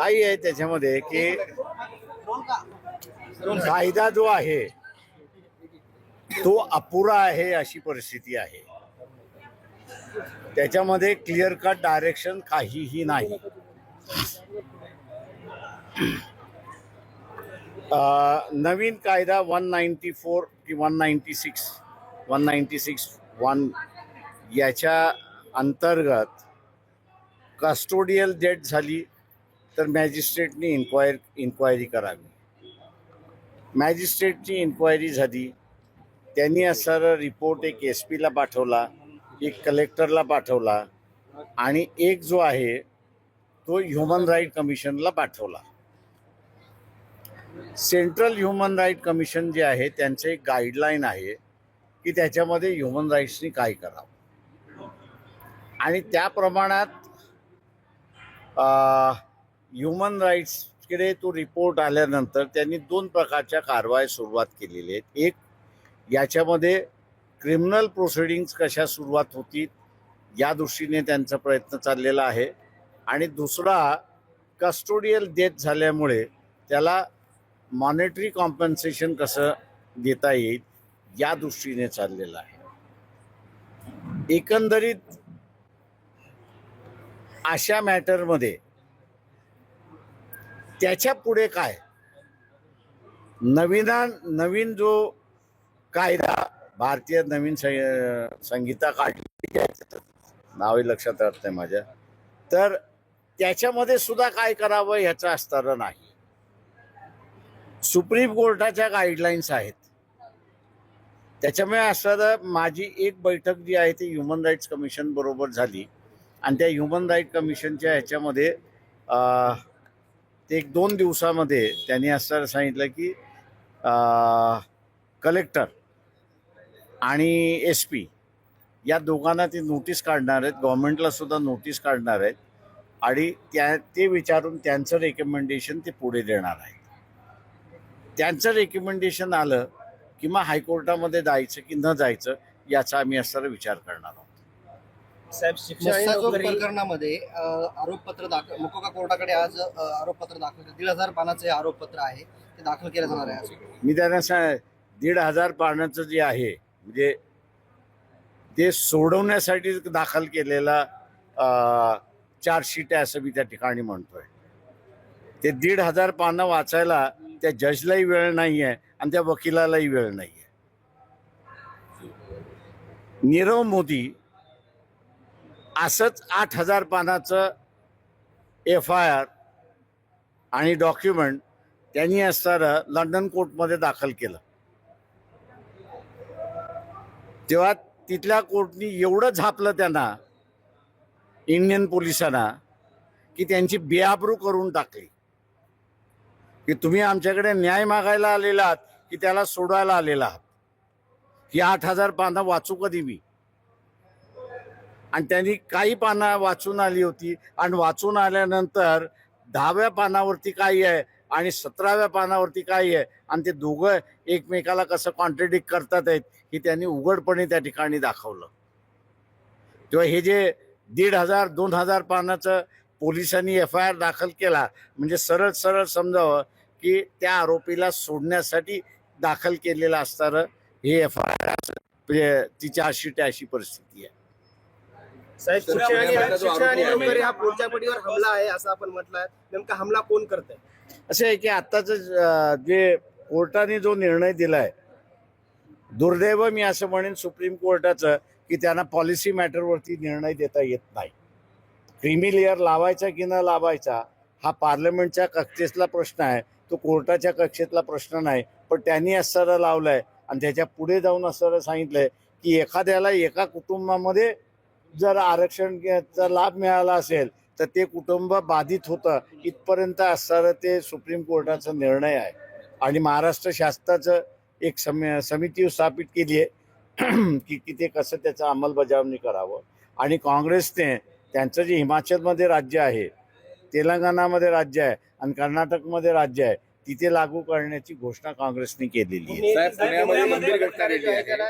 काही आहे त्याच्यामध्ये की कायदा जो आहे तो अपुरा आहे अशी परिस्थिती आहे. त्याच्यामध्ये क्लिअर कट डायरेक्शन काहीही नाही. नवीन कायदा वन नाईन्टी फोर की one ninety six one ninety six one याच्या अंतर्गत कस्टोडियल डेट झाली. तर मॅजिस्ट्रेटनी इन्क्वायर इन्क्वायरी करावी. मॅजिस्ट्रेटची इन्क्वायरी झाली. त्यांनी असणारा रिपोर्ट एक एस पीला पाठवला एक कलेक्टरला पाठवला आणि एक जो आहे तो ह्युमन राईट कमिशनला पाठवला. सेंट्रल ह्युमन राईट कमिशन जे आहे त्यांचं एक गाईडलाईन आहे की त्याच्यामध्ये ह्युमन राईट्सनी काय करावं. आणि त्या प्रमाणात ह्युमन राईट्सकडे तो रिपोर्ट आल्यानंतर त्यांनी दोन प्रकारच्या कारवाई सुरुवात केलेली आहेत. एक याच्यामध्ये क्रिमिनल प्रोसिडिंग्स कशा सुरुवात होतील या दृष्टीने त्यांचा प्रयत्न चाललेला आहे. आणि दुसरा कस्टोडियल डेथ झाल्यामुळे त्याला मॉनिटरी कॉम्पन्सेशन कसं देता येईल या दृष्टीने चाललेलं आहे. एकंदरीत अशा मॅटरमध्ये त्याच्या पुढे काय? नवीना नवीन जो कायदा भारतीय नवीन संगीता काढली नावही लक्षात राहत नाही माझ्या. तर त्याच्यामध्ये सुद्धा काय करावं ह्याचं असताना नाही. सुप्रीम कोर्टाच्या गाईडलाईन्स आहेत. त्याच्यामुळे असं माझी एक बैठक जी आहे ती ह्युमन राईट्स कमिशन बरोबर झाली. आणि त्या ह्युमन राईट कमिशनच्या ह्याच्यामध्ये ते एक दोन दिवसामध्ये त्यांनी असं सांगितलं की कलेक्टर आणि एस पी या दोघांना ते नोटीस काढणार आहेत. गव्हर्नमेंटला सुद्धा नोटीस काढणार आहेत. आणि त्या ते विचारून त्यांचं रेकमेंडेशन ते पुढे देणार आहेत. त्यांचं रेकमेंडेशन आलं की मग हायकोर्टामध्ये जायचं की न जायचं याचा आम्ही असणारा विचार करणार आहोत. साहेब प्रकरणामध्ये आरोपपत्र दाखल मुकोका कोर्टाकडे आज आरोपपत्र दाखल केलं. दीड हजार पानाचे आरोपपत्र आहे ते दाखल केलं जाणार आहे मी त्यांना सांग दीड हजार पानाचं जे आहे म्हणजे ते सोडवण्यासाठी दाखल केलेला चार्जशीट आहे असं मी त्या ठिकाणी म्हणतोय. ते दीड हजार पानं वाचायला त्या जजलाही वेळ नाही आहे आणि त्या वकिलालाही वेळ नाही आहे नीरव मोदी असंच आठ हजार पानाचं एफ आय आर आणि डॉक्युमेंट त्यांनी असताना लंडन कोर्टमध्ये दाखल केलं. तेव्हा तिथल्या कोर्टनी एवढं झापलं त्यांना इंडियन पोलिसांना की त्यांची बेआबरू करून टाकली. की तुम्ही आमच्याकडे न्याय मागायला आलेला आहात की त्याला सोडायला आलेला आहात. ही आठ हजार पानं वाचू कधी मी? आणि त्यांनी काही पानं वाचून आली होती. आणि वाचून आल्यानंतर दहाव्या पानावरती काय आहे आणि सतराव्या पानावरती काय आहे आणि ते दोघं एकमेकाला कसं कॉन्ट्रडिक्ट करतात आहेत हे त्यांनी उघडपणे त्या ठिकाणी दाखवलं. किंवा हे जे दीड हजार दोन हजार पानाचं पोलिसांनी एफ आय आर दाखल केला म्हणजे सरळ सरळ समजावं की त्या आरोपीला सोडण्यासाठी दाखल केलेलं असणारं हे एफ आय आर म्हणजे तिच्या अशी त्या अशी परिस्थिती आहे. साहेब शिक्षण शिक्षण आणि आहे, नोकरी हा पुढच्या पिढीवर हमला आहे असं आपण म्हटलं नेमका हमला कोण करतंय? असं आहे की आत्ताच जे कोर्टाने जो निर्णय दिलाय दुर्दैव मी असं म्हणेन सुप्रीम कोर्टाचं की त्यांना पॉलिसी मॅटरवरती निर्णय देता येत नाही. क्रिमी लेअर लावायचा की न लावायचा हा पार्लमेंटच्या कक्षेतला प्रश्न आहे तो कोर्टाच्या कक्षेतला प्रश्न नाही पण त्यांनी असं लावलंय आणि त्याच्या पुढे जाऊन असं सांगितलंय की एखाद्याला एका कुटुंबामध्ये जर आरक्षणचा लाभ मिळाला असेल तर ते कुटुंब बाधित होतं इथपर्यंत असणारं ते सुप्रीम कोर्टाचा निर्णय आहे. आणि महाराष्ट्र शासनाचं एक सम समिती स्थापित केली आहे की की ते कसं त्याचं अंमलबजावणी करावं. आणि काँग्रेसने त्यांचं जे हिमाचलमध्ये राज्य आहे तेलंगणामध्ये राज्य आहे आणि कर्नाटकमध्ये राज्य आहे तिथे लागू करण्याची घोषणा काँग्रेसने केलेली आहे.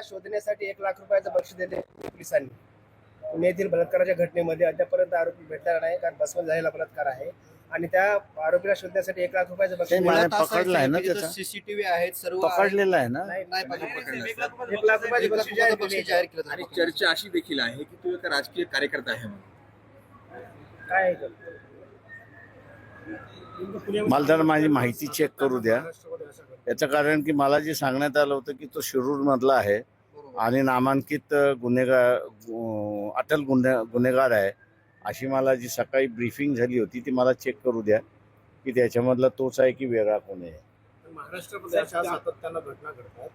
शोधण्यासाठी एक लाख रुपयाचं बक्षीस दिले पोलिसांनी. पुणे येथील बलात्काराच्या घटनेमध्ये अद्यापर्यंत आरोपी भेटलेला नाही कारण बसवून झालेला बलात्कार आहे आणि त्या आरोपीला शोधण्यासाठी एक लाख रुपयाचं. पकडलाय ना? सीसीटीव्ही आहेत सर्व. पकडलेला आहे ना एक लाख रुपयाचं बक्षीस जाहीर केलं आणि. चर्चा अशी देखील आहे की तो एक राजकीय कार्यकर्ता आहे म्हणून काय आहे ते? मला जरा माझी माहिती चेक करू द्या याचं कारण की मला जे सांगण्यात आलं होतं की तो शिरूर मधला आहे. आणि नामांकित गुन्हेगार गु- अटल गुन्हे गुन्हेगार आहे अशी मला जी सकाळी ब्रीफिंग झाली होती ती मला चेक करू द्या की त्याच्यामधला तोच आहे की वेगळा कोणी आहे. महाराष्ट्रामध्ये अशा सातत्यानं घटना घडतात.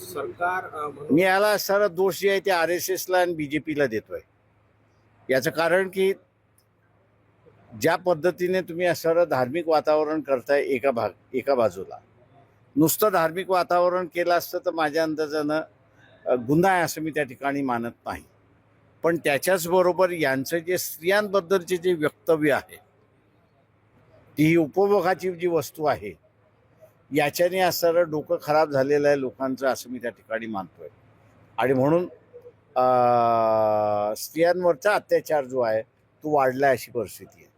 सरकार मी याला सर दोष जे आहे ते आर एस एसला आणि बी जे पीला देतोय. याचं कारण की ज्या पद्धतीने तुम्ही सर धार्मिक वातावरण करताय एका भाग एका बाजूला. नुसतं धार्मिक वातावरण केलं असतं तर माझ्या अंदाजानं गुन्हा आहे असं मी त्या ठिकाणी मानत नाही. पण त्याच्याच बरोबर यांचं जे स्त्रियांबद्दलचे जे वक्तव्य आहे ती ही उपभोगाची जी वस्तू आहे याच्याने असणारं डोकं खराब झालेलं आहे लोकांचं असं मी त्या ठिकाणी मानतोय. आणि म्हणून अं, स्त्रियांवरचा अत्याचार जो आहे तो वाढलाय अशी परिस्थिती आहे.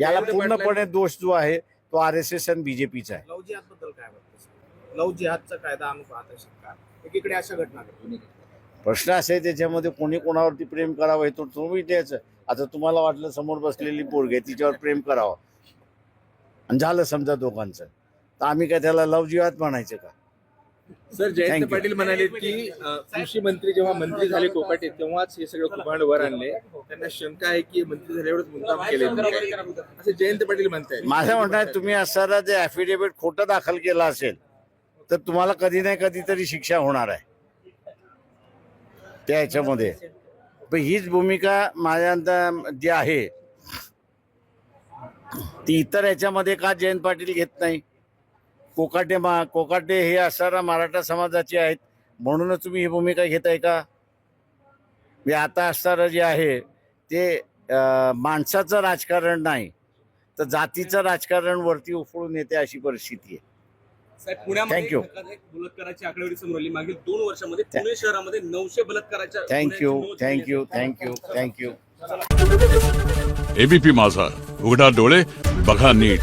याला पूर्णपणे दोष जो आहे तो आर एस एस आणि बीजेपीचा आहे. लव जिहादबद्दल काय वाटतं लव जिहादचा कायदा पाहत सरकार. एकीकडे अशा घटना प्रश्न असे त्याच्यामध्ये कोणी कोणावरती प्रेम करावं हे तो तुम्ही द्यायचं. आता तुम्हाला वाटलं समोर बसलेली पोरगी आहे, तिच्यावर प्रेम करावं. आणि झालं समजा दोघांचं. तर आम्ही काय त्याला लव जिहाद म्हणायचं का? Sir Jayant Thank you. Patil म्हणाले की अ, कृषी मंत्री जेव्हा मंत्री झाले कोकाटे तेव्हाच हे सगळं कुभांड वर आणले. त्यांना शंका आहे की मंत्री झाल्यावरच मुद्दाम केले असे जयंत पाटील म्हणतायत. माझं म्हणणं आहे तुम्ही असणारा जे ऍफिडेव्हिट खोटं दाखल केलं असेल तर तुम्हाला कधी नाही कधीतरी शिक्षा होणार आहे. त्या ह्याच्यामध्ये. पण हीच भूमिका माझ्या जी आहे ती इतर ह्याच्यामध्ये का जयंत पाटील घेत नाही? कोकाटे मा कोकाटे हे असणारा मराठा समाजाचे आहेत म्हणूनच तुम्ही ही भूमिका घेताय का? मी आता असणारं जे आहे ते माणसाचं राजकारण नाही तर जातीचं राजकारण वरती उफळून येते अशी परिस्थिती आहे. साहेब पुण्यामध्ये Thank you. धक्कादायक बलात्काराची आकडेवारी समोर आली मागील दोन वर्षामध्ये पुणे शहरामध्ये नऊशे बलात्काराच्या थँक्यू गुन्ह्यांची नोंद झाली thank you. Thank you thank you ABP Majha उघडा डोळे बघा नीट